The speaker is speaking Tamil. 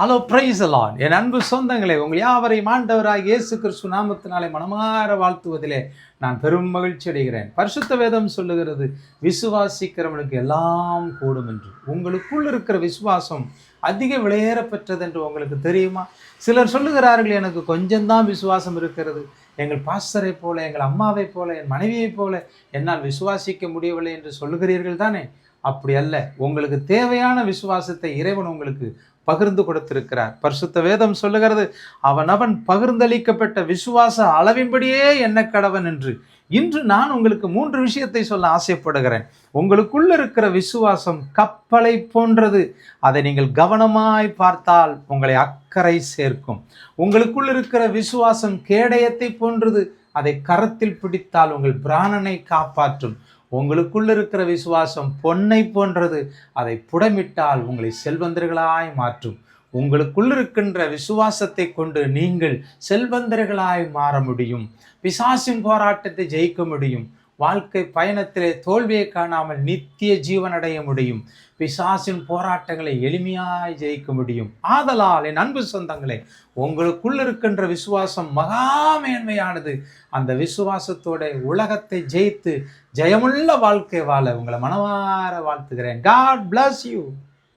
ஹலோ பிரைஸ் அலான் என் அன்பு சொந்தங்களே உங்கள் யாவரையும் ஆண்டவராக இயேசு கிறிஸ்து நாமத்தினாலே மனமாற வாழ்த்துவதிலே நான் பெரும் மகிழ்ச்சி அடைகிறேன். பரிசுத்த வேதம் சொல்லுகிறது விசுவாசிக்கிறவனுக்கு எல்லாம் கூடும் என்று. உங்களுக்குள் இருக்கிற விசுவாசம் அதிக விலையேற என்று உங்களுக்கு தெரியுமா? சிலர் சொல்லுகிறார்கள் எனக்கு கொஞ்சம்தான் விசுவாசம் இருக்கிறது. எங்கள் பாஸ்டரை போல எங்கள் அம்மாவை போல என் மனைவியைப் போல என்னால் விசுவாசிக்க முடியவில்லை என்று சொல்லுகிறீர்கள் தானே அப்படி அல்ல. உங்களுக்கு தேவையான விசுவாசத்தை இறைவன் உங்களுக்கு பகிர்ந்து கொடுத்திருக்கிறார். பரிசுத்த வேதம் சொல்லுகிறது அவனவன் பகிர்ந்தளிக்கப்பட்ட விசுவாச அளவின்படியே என்ன கடவன் என்று. இன்று நான் உங்களுக்கு மூன்று விஷயத்தை சொல்ல ஆசைப்படுகிறேன். உங்களுக்குள்ள இருக்கிற விசுவாசம் கப்பலை போன்றது. அதை நீங்கள் கவனமாய் பார்த்தால் உங்களை அக்கறை சேர்க்கும். உங்களுக்குள் இருக்கிற விசுவாசம் கேடயத்தை போன்றது. அதை கரத்தில் பிடித்தால் உங்கள் பிராணனை காப்பாற்றும். உங்களுக்குள்ள இருக்கிற விசுவாசம் பொன்னை போன்றது. அதை புடமிட்டால் உங்களை செல்வந்தர்களாய் மாற்றும். உங்களுக்குள் இருக்கின்ற விசுவாசத்தை கொண்டு நீங்கள் செல்வந்தர்களாய் மாற முடியும். பிசாசின் போராட்டத்தை ஜெயிக்க முடியும். வாழ்க்கை பயணத்திலே தோல்வியை காணாமல் நித்திய ஜீவன் அடைய முடியும். பிசாசின் போராட்டங்களை எளிமையாய் ஜெயிக்க முடியும். ஆதலால் என் அன்பு சொந்தங்களே உங்களுக்குள்ள இருக்கின்ற விசுவாசம் மகா மேன்மையானது. அந்த விசுவாசத்தோட உலகத்தை ஜெயித்து ஜெயமுள்ள வாழ்க்கை வாழ உங்களை மனவார வாழ்த்துகிறேன். God bless you